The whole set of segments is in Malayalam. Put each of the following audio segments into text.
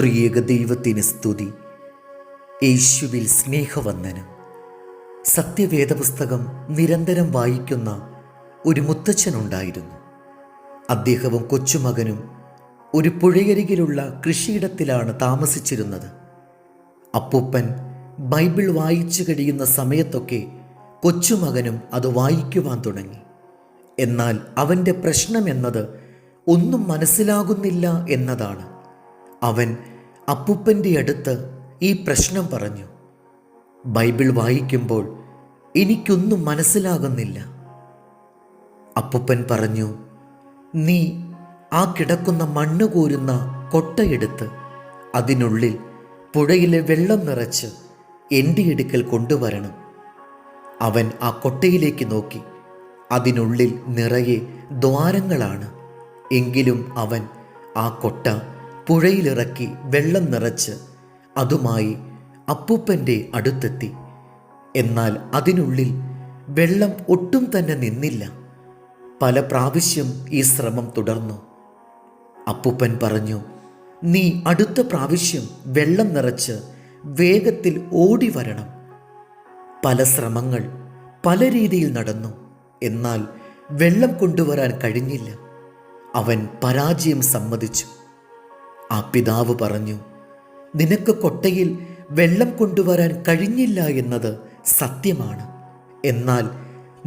ത്രിയേക ദൈവത്തിന് സ്തുതി. യേശുവിൽ സ്നേഹവന്ദനം. സത്യവേദപുസ്തകം നിരന്തരം വായിക്കുന്ന ഒരു മുത്തച്ഛനുണ്ടായിരുന്നു. അദ്ദേഹവും കൊച്ചുമകനും ഒരു പുഴയരികിലുള്ള കൃഷിയിടത്തിലാണ് താമസിച്ചിരുന്നത്. അപ്പൂപ്പൻ ബൈബിൾ വായിച്ചു കഴിയുന്ന സമയത്തൊക്കെ കൊച്ചുമകനും അത് വായിക്കുവാൻ തുടങ്ങി. എന്നാൽ അവന്റെ പ്രശ്നം എന്നത് ഒന്നും മനസ്സിലാകുന്നില്ല എന്നതാണ്. അവൻ അപ്പൂപ്പന്റെ അടുത്ത് ഈ പ്രശ്നം പറഞ്ഞു. ബൈബിൾ വായിക്കുമ്പോൾ എനിക്കൊന്നും മനസ്സിലാകുന്നില്ല. അപ്പൂപ്പൻ പറഞ്ഞു നീ ആ കിടക്കുന്ന മണ്ണ് കോരുന്ന കൊട്ടയെടുത്ത് അതിനുള്ളിൽ പുഴയിലെ വെള്ളം നിറച്ച് എന്റെ അടുക്കൽ കൊണ്ടുവരണം. അവൻ ആ കൊട്ടയിലേക്ക് നോക്കി. അതിനുള്ളിൽ നിറയെ ദ്വാരങ്ങളാണ്. എങ്കിലും അവൻ ആ കൊട്ട പുഴയിലിറക്കി വെള്ളം നിറച്ച് അതുമായി അപ്പൂപ്പന്റെ അടുത്തെത്തി. എന്നാൽ അതിനുള്ളിൽ വെള്ളം ഒട്ടും തന്നെ നിന്നില്ല. പല പ്രാവശ്യം ഈ ശ്രമം തുടർന്നു. അപ്പൂപ്പൻ പറഞ്ഞു നീ അടുത്ത പ്രാവശ്യം വെള്ളം നിറച്ച് വേഗത്തിൽ ഓടി വരണം. പല ശ്രമങ്ങൾ പല രീതിയിൽ നടന്നു. എന്നാൽ വെള്ളം കൊണ്ടുവരാൻ കഴിഞ്ഞില്ല. അവൻ പരാജയം സമ്മതിച്ചു. ആ പിതാവ് പറഞ്ഞു നിനക്ക് കൊട്ടയിൽ വെള്ളം കൊണ്ടുവരാൻ കഴിഞ്ഞില്ല എന്നത് സത്യമാണ്. എന്നാൽ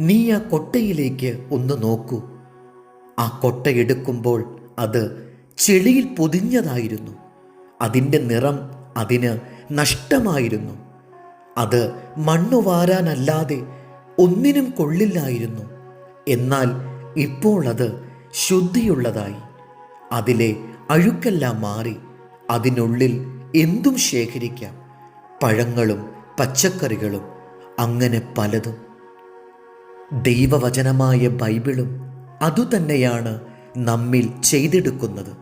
നീ ആ കൊട്ടയിലേക്ക് ഒന്ന് നോക്കൂ. ആ കൊട്ട എടുക്കുമ്പോൾ അത് ചെളിയിൽ പൊതിഞ്ഞതായിരുന്നു. അതിന്റെ നിറം അതിന് നഷ്ടമായിരുന്നു. അത് മണ്ണു വാരാനല്ലാതെ ഒന്നിനും കൊള്ളില്ലായിരുന്നു. എന്നാൽ ഇപ്പോൾ അത് ശുദ്ധിയുള്ളതായി. അതിലെ അഴുക്കെല്ലാം മാറി അതിനുള്ളിൽ എന്തും ശേഖരിക്കാം. പഴങ്ങളും പച്ചക്കറികളും അങ്ങനെ പലതും. ദൈവവചനമായ ബൈബിളും അതുതന്നെയാണ് നമ്മിൽ ചെയ്തെടുക്കുന്നത്.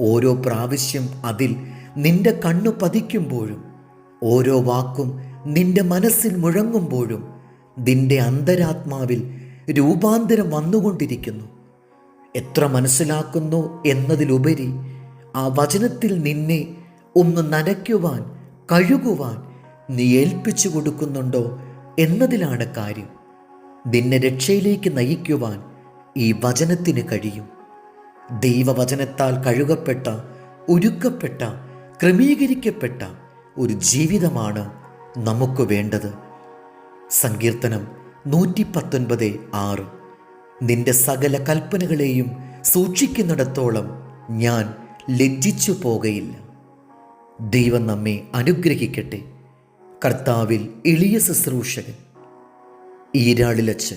ഓരോ പ്രാവശ്യം അതിൽ നിന്റെ കണ്ണു പതിക്കുമ്പോഴും ഓരോ വാക്കും നിന്റെ മനസ്സിൽ മുഴങ്ങുമ്പോഴും നിന്റെ അന്തരാത്മാവിൽ രൂപാന്തരം വന്നുകൊണ്ടിരിക്കുന്നു. എത്ര മനസ്സിലാക്കുന്നു എന്നതിലുപരി ആ വചനത്തിൽ നിന്നെ ഒന്ന് നനയ്ക്കുവാൻ കഴുകുവാൻ നീ ഏൽപ്പിച്ചു കൊടുക്കുന്നുണ്ടോ എന്നതിലാണ് കാര്യം. നിന്നെ രക്ഷയിലേക്ക് നയിക്കുവാൻ ഈ വചനത്തിന് കഴിയും. ദൈവവചനത്താൽ കഴുകപ്പെട്ട ഒരുക്കപ്പെട്ട ക്രമീകരിക്കപ്പെട്ട ഒരു ജീവിതമാണ് നമുക്ക് വേണ്ടത്. സങ്കീർത്തനം നൂറ്റി പത്തൊൻപത് ആറ്. നിന്റെ സകല കൽപ്പനകളെയും സൂക്ഷിക്കുന്നിടത്തോളം ഞാൻ ലജ്ജിച്ചു പോകയില്ല. ദൈവം നമ്മെ അനുഗ്രഹിക്കട്ടെ. കർത്താവിൽ എളിയ ശുശ്രൂഷകൻ ഈരാളിലച്ചൻ